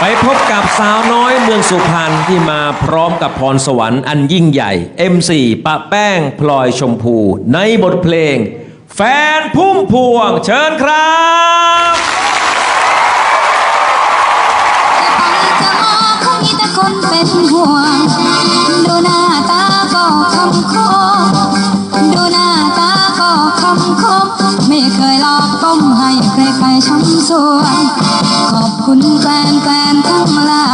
ไปพบกับสาวน้อยเมืองสุพรรณที่มาพร้อมกับพรสวรรค์อันยิ่งใหญ่ M4 ปะแป้งพลอยชมพู ในบทเพลง แฟนพุ่มพวงเชิญครับไม่เคยหลอกต้มให้ใคร คุณแฟนแฟนทั้งหลาย